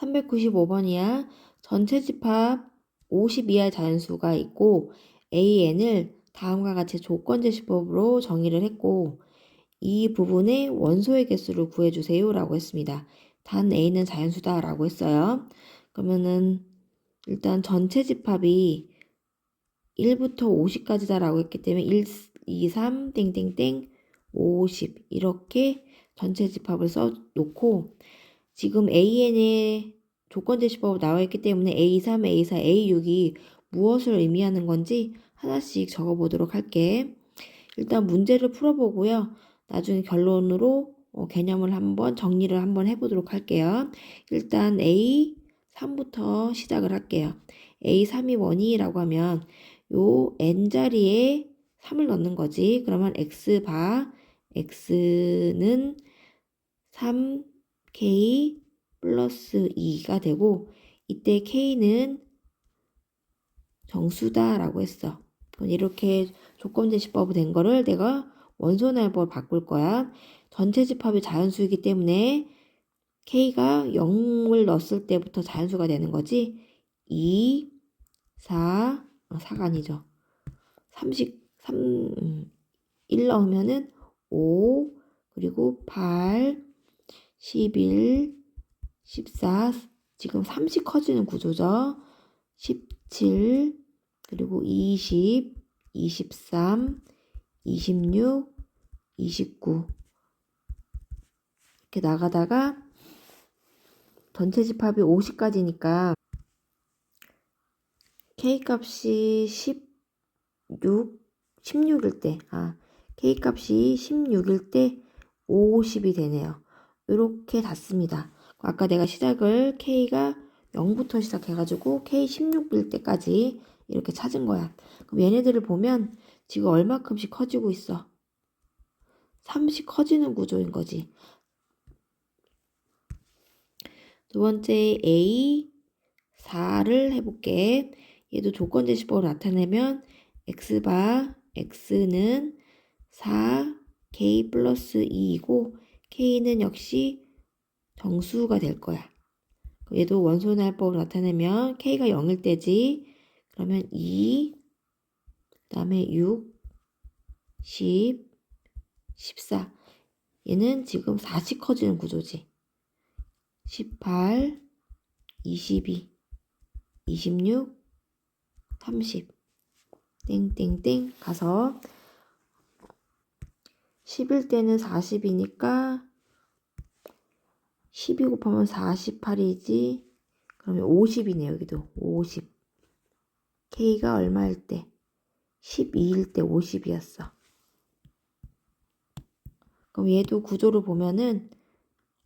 395번이야. 전체 집합 50 이하의 자연수가 있고 AN을 다음과 같이 조건제시법으로 정의를 했고 이 부분의 원소의 개수를 구해주세요 라고 했습니다. 단 A는 자연수다 라고 했어요. 그러면은 일단 전체 집합이 1부터 50까지다 라고 했기 때문에 1, 2, 3, 땡땡땡 50 이렇게 전체 집합을 써놓고 지금 AN의 조건 제시법 나와 있기 때문에 A3, A4, A6이 무엇을 의미하는 건지 하나씩 적어보도록 할게. 일단 문제를 풀어보고요. 나중에 결론으로 어, 개념을 한번 정리를 한번 해보도록 할게요. 일단 A3부터 시작을 할게요. A3이 뭐니라고 하면 요 n자리에 3을 넣는 거지. 그러면 x바 x는 3k 플러스 2가 되고 이때 k는 정수다라고 했어. 이렇게 조건제시법 된 거를 내가 원소날법 바꿀 거야. 전체 집합이 자연수이기 때문에 k가 0을 넣었을 때부터 자연수가 되는 거지. 2, 4, 4가 아니죠. 30, 3, 음, 1 넣으면은 5, 그리고 8, 11, 14, 지금 30 커지는 구조죠. 17, 그리고 20, 23, 26, 29. 이렇게 나가다가 전체 집합이 50까지니까 K 값이 16, 16일 때, 아, K 값이 16일 때 50이 되네요. 이렇게 닿습니다. 아까 내가 시작을 K가 0부터 시작해가지고 K 16일 때까지 이렇게 찾은 거야. 그럼 얘네들을 보면 지금 얼마큼씩 커지고 있어? 3씩 커지는 구조인 거지. 두 번째 A 4를 해볼게. 얘도 조건 제시법으로 나타내면 x바 x는 4 k 플러스 2이고 k는 역시 정수가 될 거야. 얘도 원소날법으로 나타내면 k가 0일 때지. 그러면 2, 그 다음에 6, 10, 14. 얘는 지금 4씩 커지는 구조지. 18, 22, 26, 30. 땡땡땡 가서 10일 때는 40이니까 12 곱하면 48이지. 그러면 50이네, 여기도. 50. K가 얼마일 때? 12일 때 50이었어. 그럼 얘도 구조를 보면은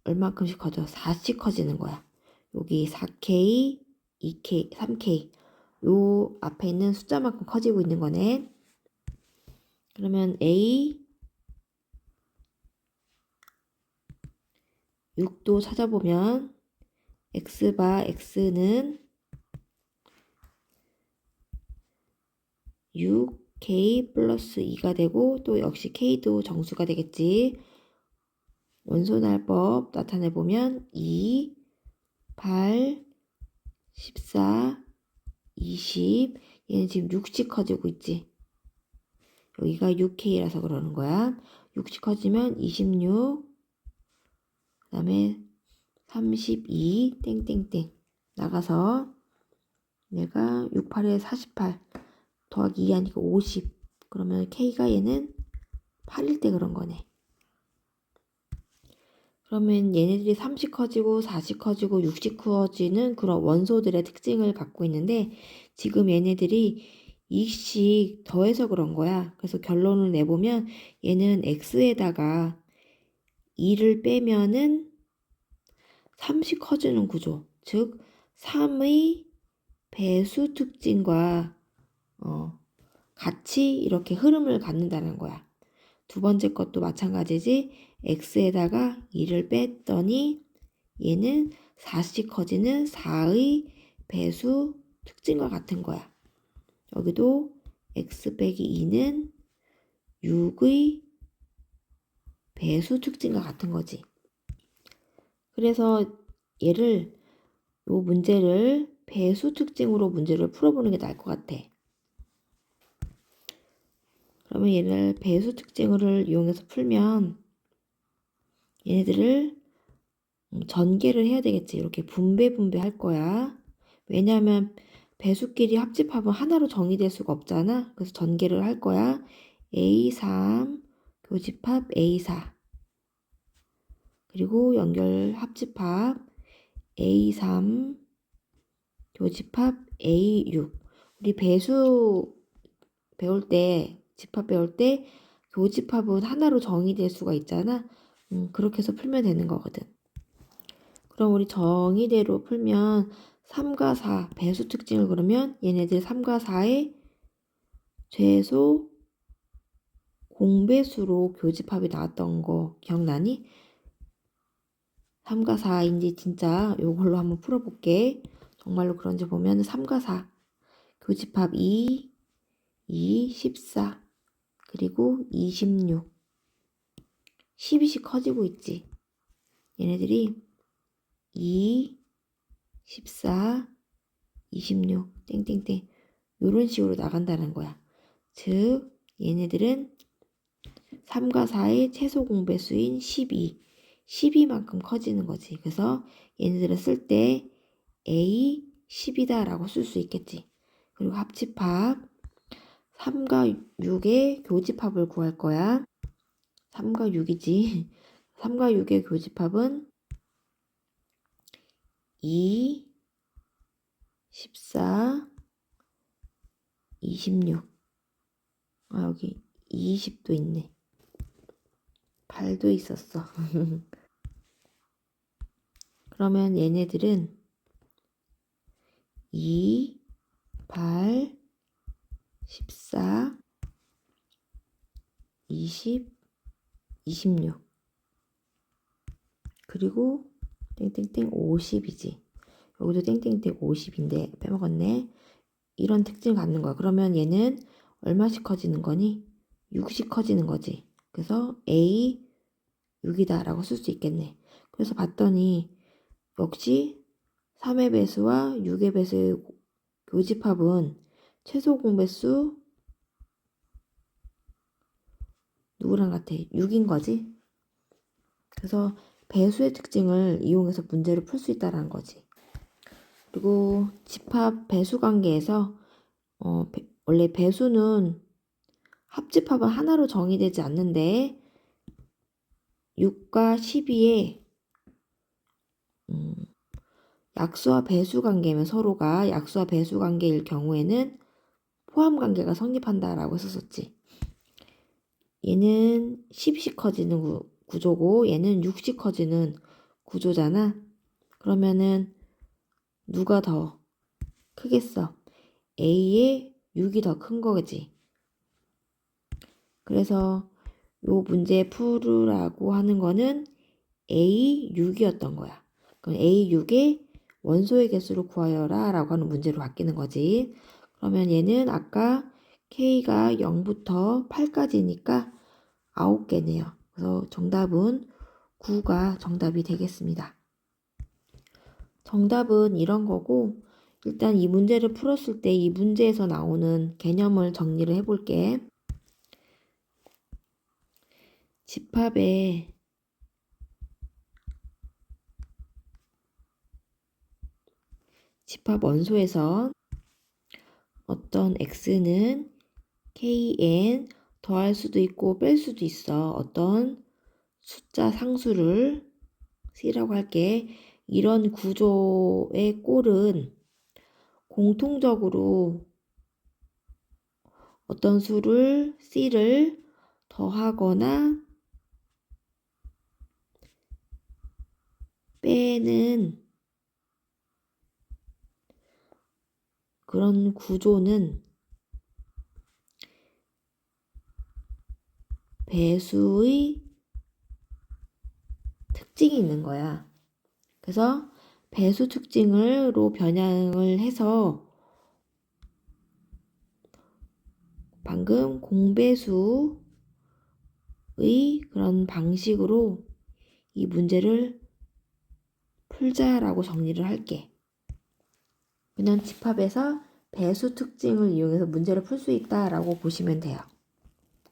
얼마큼씩 커져? 4씩 커지는 거야. 여기 4K, 2K, 3K. 요 앞에 있는 숫자만큼 커지고 있는 거네. 그러면 A 6도 찾아보면 x바 x는 6k 플러스 2가 되고 또 역시 k도 정수가 되겠지. 원소날법 나타내보면 2, 8, 14, 20 얘는 지금 60 커지고 있지. 여기가 6K라서 그러는 거야. 60 커지면 26, 그 다음에 32, 땡땡땡. 나가서 내가 68에 48 더하기 2 하니까 50. 그러면 K가 얘는 8일 때 그런 거네. 그러면 얘네들이 30 커지고 40 커지고 60 커지는 그런 원소들의 특징을 갖고 있는데 지금 얘네들이 2씩 더해서 그런 거야. 그래서 결론을 내보면 얘는 x에다가 2를 빼면은 30 커지는 구조. 즉 3의 배수 특징과 어, 같이 이렇게 흐름을 갖는다는 거야. 두 번째 것도 마찬가지지. x에다가 2를 뺐더니 얘는 4씩 커지는 4의 배수 특징과 같은 거야. 여기도 x 빼기 2는 6의 배수 특징과 같은 거지. 그래서 얘를 요 문제를 배수 특징으로 문제를 풀어보는 게 나을 것 같아. 그러면 얘를 배수 특징을 이용해서 풀면 얘네들을 음, 전개를 해야 되겠지. 이렇게 분배 분배 할 거야. 왜냐하면 배수끼리 합집합은 하나로 정의될 수가 없잖아. 그래서 전개를 할 거야. A3 교집합 A4 그리고 연결 합집합 A3 교집합 A6 우리 배수 배울 때 집합 배울 때 교집합은 하나로 정의될 수가 있잖아. 음, 그렇게 해서 풀면 되는 거거든. 그럼 우리 정의대로 풀면 3과 4 배수 특징을 그러면 얘네들 3과 4의 최소 공배수로 교집합이 나왔던 거 기억나니? 3과 4인지 진짜 요걸로 한번 풀어볼게. 정말로 그런지 보면 3과 4 교집합 2, 2, 14 그리고 26 12씩 커지고 있지. 얘네들이 2, 14, 26 땡땡땡 요런 식으로 나간다는 거야. 즉 얘네들은 3과 4의 최소 공배수인 12, 12만큼 커지는 거지. 그래서 얘네들을 쓸 때 A 10이다 라고 쓸 수 있겠지. 그리고 합집합 3과 6의 교집합을 구할 거야. 3과 6이지. 3과 6의 교집합은 2, 14, 26. 아, 여기 20도 있네. 8도 있었어. 그러면 얘네들은 2, 8, 14, 20, 26. 그리고 땡땡땡 50이지. 여기도 땡땡땡 50인데 빼먹었네. 이런 특징을 갖는 거야. 그러면 얘는 얼마씩 커지는 거니? 6씩 커지는 거지. 그래서 A 6이다 라고 쓸 수 있겠네. 그래서 봤더니 역시 3의 배수와 6의 배수의 교집합은 최소 공배수 누구랑 같아? 6인 거지. 그래서 배수의 특징을 이용해서 문제를 풀 수 있다는 거지. 그리고 집합 배수 관계에서 어, 배, 원래 배수는 합집합은 하나로 정의되지 않는데 6과 12의 음, 약수와 배수 관계면 서로가 약수와 배수 관계일 경우에는 포함 관계가 성립한다라고 했었지. 얘는 10씩 커지는 구, 구조고 얘는 6씩 커지는 구조잖아. 그러면은 누가 더 크겠어? A의 6이 더 큰 거지. 그래서 요 문제 풀으라고 하는 거는 A6이었던 거야. 그럼 A6의 원소의 개수를 구하여라 라고 하는 문제로 바뀌는 거지. 그러면 얘는 아까 K가 0부터 8까지니까 9개네요. 그래서 정답은 9가 정답이 되겠습니다. 정답은 이런 거고 일단 이 문제를 풀었을 때 이 문제에서 나오는 개념을 정리를 해볼게. 집합에 집합 원소에서 어떤 x는 kn 더할 수도 있고 뺄 수도 있어. 어떤 숫자 상수를 c라고 할게. 이런 구조의 꼴은 공통적으로 어떤 수를 c를 더하거나 빼는 그런 구조는 배수의 특징이 있는 거야. 그래서 배수 특징으로 변형을 해서 방금 공배수의 그런 방식으로 이 문제를 풀자라고 정리를 할게. 그냥 집합에서 배수 특징을 이용해서 문제를 풀 수 있다라고 보시면 돼요.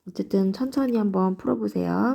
어쨌든 천천히 한번 풀어보세요.